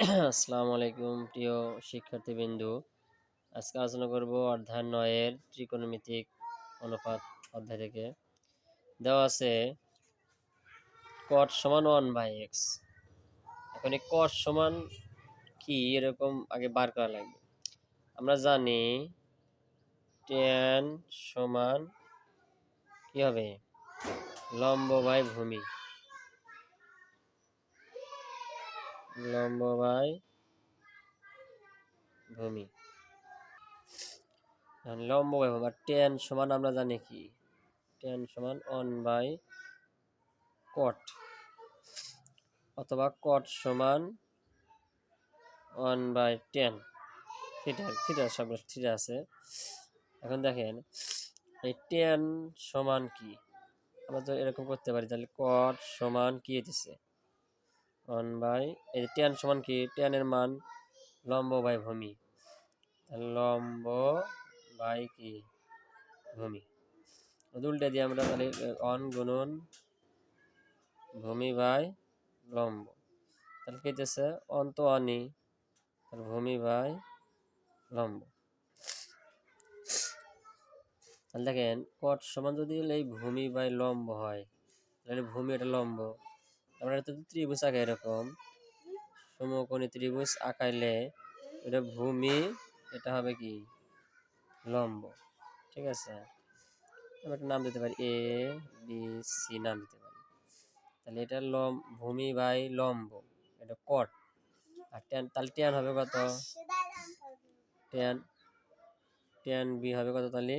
আসসালামু আলাইকুম প্রিয় শিক্ষার্থীবৃন্দু। আজকে আলোচনা করব অধ্যায় নয়ের ত্রিকোণমিতিক অনুপাত অধ্যায় থেকে। দেওয়া আছে কট সমান ওয়ান বাই এক্স এখন এই কট সমান কি এরকম আগে বার করা লাগবে। আমরা জানি টেন সমান কি হবে? লম্ব বাই ভূমি। লম্ব বাই ভূমি। এখন লম্ব ভূমি আর টেন সমান আমরা জানি কি? টেন সমান ওয়ান বাই কট অথবা কট সমান one by tan theta theta সব থিটা আছে। এখন দেখেন, এই টেন সমান কি? আমরা তো এরকম করতে পারি, তাহলে কট সমান কি দিছে ওয়ান বাই এই টেন সমান কি? টেনের মান লম্ব বাই ভূমি। লম্ব বাই কি? ভূমি। উল্টে দিয়ে আমরা তাহলে অন গুণন ভূমি বাই লম্ব। তাহলে কেটেছে অন্ত অনি তাহলে ভূমি বাই লম্ব। তাহলে দেখেন কট সমান যদি এই ভূমি বাই লম্ব হয়, তাহলে ভূমি এটা লম্ব। আমরা তো ত্রিভুজ আঁকা এরকম। সমকোণী ত্রিভুজ আঁকাইলে এটা ভূমি, এটা হবে কি? লম্ব, ঠিক আছে? আমরা একটা নাম দিতে পারি। এ, বি, সি নাম দিতে পারি। তাহলে এটা লম, ভূমি বাই লম্ব, এটা কট আর টেন তাহলে টেন হবে কত? টেন টেন বি হবে কত তাহলে?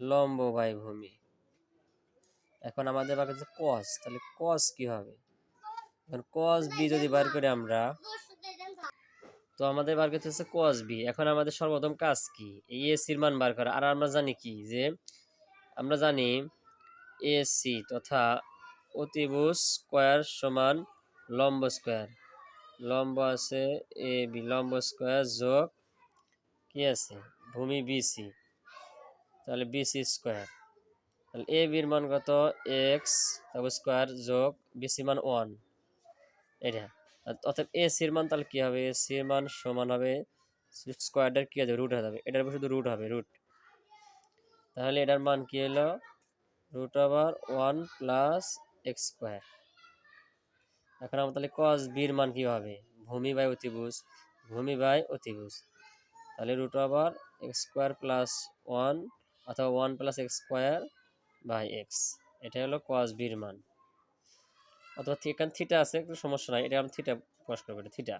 লম্ব বাই ভূমি। এখন আমাদের কাছে কস তাহলে কস কি হবে? এখন কস বি যদি বার করে আমরা, তো আমাদের বার করতে হচ্ছে কস বি এখন আমাদের সর্বপ্রথম কাজ কি? এই এসির মান বার করা। আর আমরা জানি কি? যে আমরা জানি এসি তথা অতিভুজ স্কোয়ার সমান লম্ব স্কোয়ার। লম্ব আছে এ বি লম্ব স্কোয়ার যোগ কি আছে? ভূমি বিসি তাহলে বিসি স্কোয়ার। তাহলে এ বির মান কত? এক্স তারপর স্কোয়ার যোগ বিসি মান ওয়ান এটা। অর্থাৎ এ সির মান তাহলে কী হবে? এ সির মান সমান হবে স্কোয়ারটার কী হবে রুট হয়ে যাবে। এটার উপর শুধু রুট হবে রুট তাহলে এটার মান কী হলো? Root over one plus x square এখন আমরা তাহলে কস বির মান কী হবে? ভূমি বাই অতিভুজ। ভূমি বাই অতিভুজ। তাহলে root over x square plus one অথবা one plus x square by x এটা হলো কস বির মান। অথবা এখানে থিটা আছে কোনো সমস্যা নাই। এটা আমি থিটা প্রকাশ করব এটা থিটা